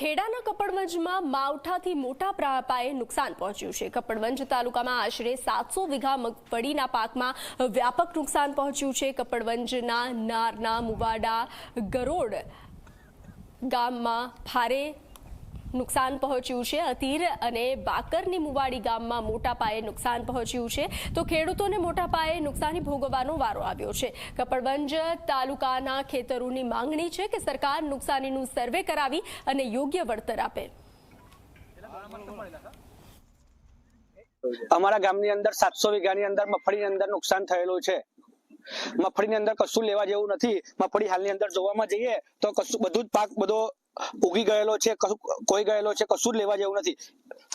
ખેડાના કપડવંજમાં માવઠાથી મોટા પાયે નુકસાન પહોંચ્યું છે. કપડવંજ તાલુકામાં આશરે સાતસો વીઘા મગફળીના પાકમાં વ્યાપક નુકસાન પહોંચ્યું છે. કપડવંજના નારના મુવાડા ગરોડ ગામમાં ભારે નુકસાન પહોંચ્યું છે. અતીર અને બાકરની મુવાડી ગામમાં મોટા પાયે નુકસાન પહોંચ્યું છે. તો ખેડૂતોને મોટા પાયે નુકસાની ભોગવવાનો વારો આવ્યો છે. કપડવંજ તાલુકાના ખેતરોની માંગણી છે કે સરકાર નુકસાનીનું સર્વે કરાવી અને યોગ્ય વળતર આપે. અમારા ગામની અંદર સાતસો વીઘાની અંદર મગફળીની અંદર નુકસાન થયેલું છે. મગફળીની અંદર કશું લેવા જેવું નથી. મગફળી હાલની અંદર જોવામાં જઈએ તો કશું બધું જ પાક બધો ઉગી ગયેલો છે કોઈ ગયેલો છે, કશું લેવા જેવું નથી.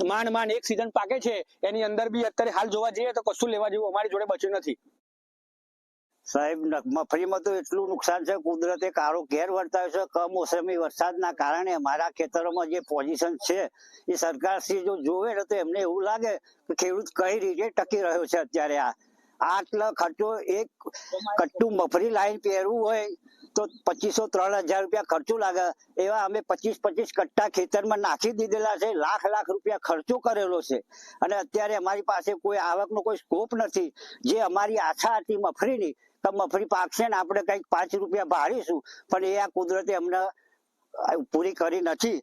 માંડ માંડ એક સીઝન પાકે છે, એની અંદર બી અત્યારે હાલ જોવા જઈએ તો કશું લેવા જેવું અમારી જોડે બચ્યું નથી. સાહેબ મગફળીમાં તો એટલું નુકસાન છે, કુદરતે કારો ઘેર વર્તાવ્યો છે, કમોસમી વરસાદના કારણે મારા ખેતરોમાં જે પોઝિશન છે, એ સરકાર શ્રી જો જોવે ને તો એમને એવું લાગે કે ખેડૂત કઈ રીતે ટકી રહ્યો છે અત્યારે આ. આટલો ખર્ચો એક કટ્ટુ મફરી લાઈન પહેરવું હોય તો પચીસો ત્રણ હજાર રૂપિયા ખર્ચો લાગે. એવા અમે પચીસ પચીસ કટ્ટા ખેતરમાં નાખી દીધેલા છે. લાખ લાખ રૂપિયા ખર્ચો કરેલો છે. અને અત્યારે અમારી પાસે કોઈ આવકનો કોઈ સ્કોપ નથી. જે અમારી આશા હતી મફરીની, તો મફરી પાકશે ને આપણે કંઈક પાંચ રૂપિયા ભાડીશું પણ એ આ કુદરતે અમને પૂરી કરી નથી.